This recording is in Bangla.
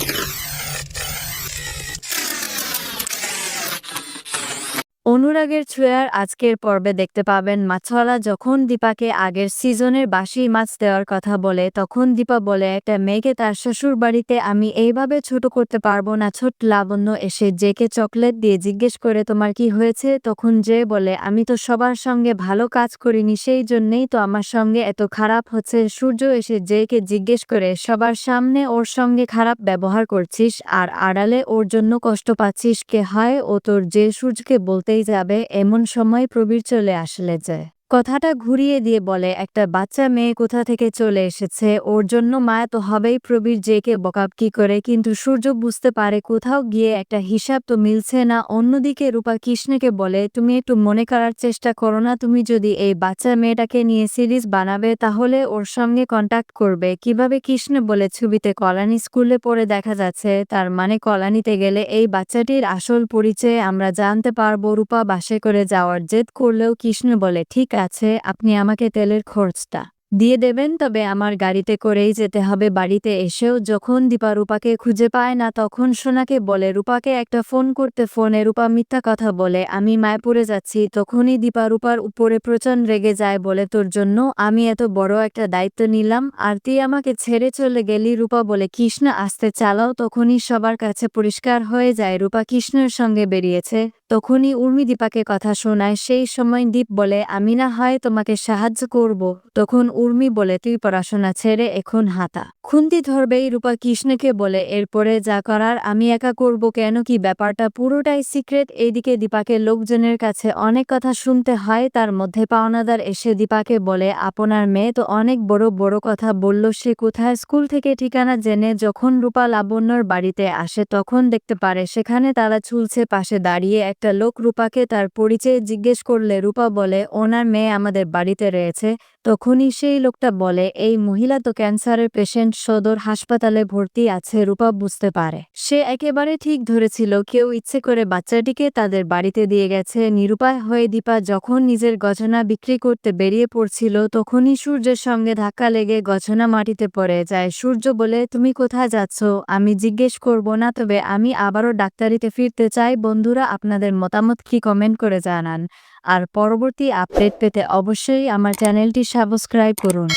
Yeah. অনুরাগের ছোঁয়ার আজকের পর্বে দেখতে পাবেন মাছওয়ালা যখন দীপাকে আগের সিজনের বাসি মাছ দেওয়ার কথা বলে, তখন দীপা বলে, একটা মেয়েকে তার শ্বশুর বাড়িতে আমি এইভাবে ছোট করতে পারব না, ছোট লাবণ্য এসে জেকে চকলেট দিয়ে জিজ্ঞেস করে তোমার কি হয়েছে? তখন যে বলে, আমি তো সবার সঙ্গে ভালো কাজ করিনি, সেই জন্যেই তো আমার সঙ্গে এত খারাপ হচ্ছে। সূর্য এসে জেকে জিজ্ঞেস করে, সবার সামনে ওর সঙ্গে খারাপ ব্যবহার করছিস, আর আড়ালে ওর জন্য কষ্ট পাচ্ছিস কে হয়? ও তোর যে সূর্যকে বলতেই যাবে এমন সময় প্রবীর চলে আসলে যায় কথাটা ঘুরিয়ে দিয়ে বলে, একটা বাচ্চা মেয়ে কোথা থেকে চলে এসেছে? ওর জন্য মায়া তো হবেই প্রবীর জেকে বকাব কি করে? কিন্তু সূর্য বুঝতে পারে কোথাও গিয়ে একটা হিসাব তো মিলছে না। অন্যদিকে রূপা কৃষ্ণকে বলে, তুমি একটু মনে করার চেষ্টা করো না। তুমি যদি এই বাচ্চা মেয়েটাকে নিয়ে সিরিজ বানাবে, তাহলে ওর সঙ্গে কন্ট্যাক্ট করবে। কীভাবে কৃষ্ণ বলে, ছবিতে কলানি স্কুলে পড়ে দেখা যাচ্ছে। তার মানে কলানিতে গেলে এই বাচ্চাটির আসল পরিচয় আমরা জানতে পারব। রূপা বাসে করে যাওয়ার জেদ করলেও কৃষ্ণ বলে, ঠিক আছে, আপনি আমাকে তেলের খরচটা দিয়ে দেবেন, তবে আমার গাড়িতে করেই যেতে হবে। বাড়িতে এসেও যখন দীপা রূপাকে খুঁজে পায় না, তখন সোনাকে বলে, রূপাকে একটা ফোন করতে, ফোনে রূপা মিথ্যা কথা বলে, আমি মায়াপুরে যাচ্ছি। তখনই দীপা রূপার উপরে প্রচণ্ড রেগে যায়, বলে, তোর জন্য আমি এত বড় একটা দায়িত্ব নিলাম, আর তুই আমাকে ছেড়ে চলে গেলি। রূপা বলে, কৃষ্ণ, আসতে চালাও। তখনই সবার কাছে পরিষ্কার হয়ে যায়, রূপা কৃষ্ণের সঙ্গে বেরিয়েছে। তখনই উর্মি দীপাকে কথা শোনায়, সেই সময় দীপ বলে আমি না হয়, তোমাকে সাহায্য করব তখন উর্মি বলে, তুই পড়াশোনা ছেড়ে এখন হাতা খুন্তি ধরবেই রূপা কৃষ্ণকে বলে, এরপরে যা করার আমি একা করব কেন? কি ব্যাপারটা? পুরোটাই সিক্রেট এইদিকে দীপাকে লোকজনের কাছে অনেক কথা শুনতে হয়, তার মধ্যে পাওনাদার এসে দীপাকে বলে, আপনার মেয়ে তো অনেক বড় বড় কথা বলল, সে কোথায়? স্কুল থেকে ঠিকানা জেনে যখন রূপা লাবণ্যর বাড়িতে আসে, তখন দেখতে পারে, সেখানে তারা চুলছে পাশে দাঁড়িয়ে একটা লোক রূপাকে তার পরিচয় জিজ্ঞেস করলে রূপা বলে ওনার মেয়ে আমাদের বাড়িতে রয়েছে তখনই সেই লোকটা বলে, এই মহিলা তো ক্যান্সারের পেশেন্ট, সদর হাসপাতালে ভর্তি আছে, রূপা বুঝতে পারে। সে একেবারে ঠিক ধরেছিল, কেউ ইচ্ছে করে বাচ্চাটিকে তাদের বাড়িতে দিয়ে গেছে। নিরুপায় হয়ে দীপা যখন নিজের গছনা বিক্রি করতে বেরিয়ে পড়ছিল, তখনই সূর্যের সঙ্গে ধাক্কা লেগে গছনা মাটিতে পড়ে যায়। সূর্য বলে, তুমি কোথায় যাচ্ছ? আমি জিজ্ঞেস করব না, তবে আমি আবারও ডাক্তারিতে ফিরতে চাই। বন্ধুরা, আপনাদের মতামত কি কমেন্ট করে জানান। আর পরবর্তী আপডেট পেতে অবশ্যই আমার চ্যানেলটি সাবস্ক্রাইব করুন।